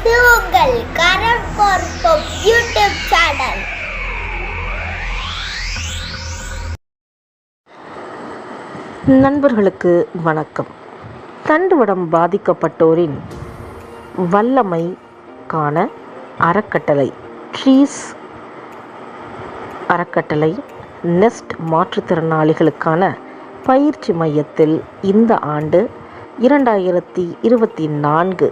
இது உங்கள் கரண் பார்ப்போம் யூடியூப் சேனல். நண்பர்களுக்கு வணக்கம். தண்டுவடம் பாதிக்கப்பட்டோரின் வல்லமை காண அறக்கட்டளை ட்ரீஸ் அறக்கட்டளை நெஸ்ட் மாற்றுத்திறனாளிகளுக்கான பயிற்சி மையத்தில் இந்த ஆண்டு இரண்டாயிரத்தி இருபத்தி நான்கு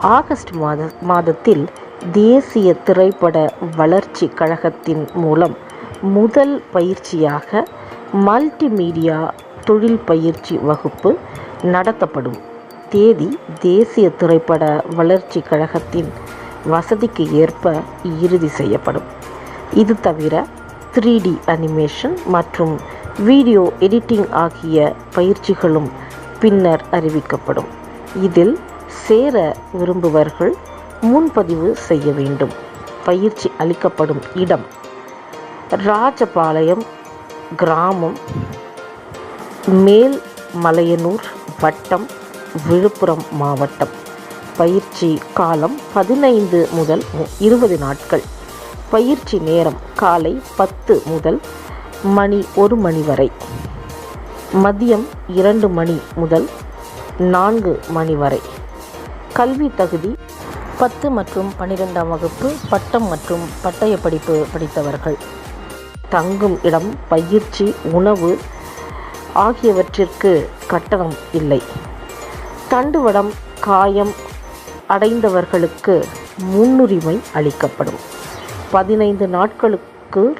ஆகஸ்ட் மாத மாதத்தில் தேசிய திரைப்பட வளர்ச்சி கழகத்தின் மூலம் முதல் பயிற்சியாக மல்டிமீடியா தொழில் பயிற்சி வகுப்பு நடத்தப்படும். தேதி தேசிய திரைப்பட வளர்ச்சி கழகத்தின் வசதிக்கு ஏற்ப இறுதி செய்யப்படும். இது தவிர த்ரீ டி அனிமேஷன் மற்றும் வீடியோ எடிட்டிங் ஆகிய பயிற்சிகளும் பின்னர் அறிவிக்கப்படும். இதில் சேர விரும்புவர்கள் முன்பதிவு செய்ய வேண்டும். பயிற்சி அளிக்கப்படும் இடம். ராஜபாளையம் கிராமம். மேல் மலையனூர் வட்டம் விழுப்புரம் மாவட்டம். பயிற்சி காலம் பதினைந்து முதல் இருபது நாட்கள். பயிற்சி நேரம் காலை பத்து முதல் மணி ஒரு மணி வரை. மதியம் இரண்டு மணி முதல் நான்கு மணி வரை. கல்வி தகுதி பத்து மற்றும் பன்னிரெண்டாம் வகுப்பு பட்டம் மற்றும் பட்டய படிப்பு படித்தவர்கள். தங்கும் இடம் பயிற்சி உணவு ஆகியவற்றிற்கு கட்டணம் இல்லை. தண்டுவடம் காயம் அடைந்தவர்களுக்கு முன்னுரிமை அளிக்கப்படும். பதினைந்து நாட்களுக்கு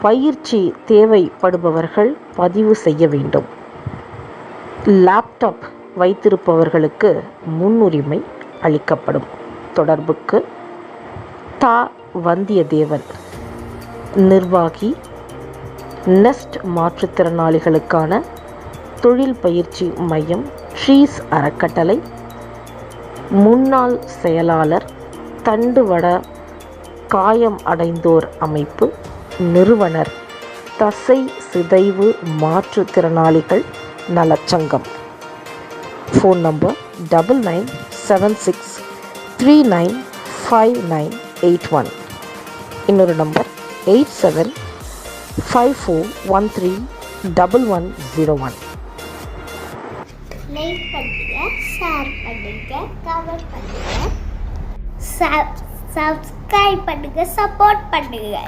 பயிற்சி தேவைப்படுபவர்கள் பதிவு செய்ய வேண்டும். லேப்டாப் வைத்திருப்பவர்களுக்கு முன்னுரிமை அளிக்கப்படும். தொடர்புக்கு தா. வந்தியத்தேவன். நிர்வாகி. நெஸ்ட் மாற்றுத்திறனாளிகளுக்கான தொழில் பயிற்சி மையம் ட்ரீஸ் அறக்கட்டளை. முன்னாள் செயலாளர் தண்டுவட காயம் அடைந்தோர் அமைப்பு. நிறுவனர் தசை சிதைவு மாற்றுத்திறனாளிகள் நலச்சங்கம். Phone number double nine seven six three nine five nine eight one இன்னொரு number eight seven five four one three double one zero one like பண்ணுங்க ஷேர் பண்ணுங்க கமெண்ட் பண்ணுங்க சப்ஸ்கிரைப் பண்ணுங்க சப்போர்ட் பண்ணுங்க.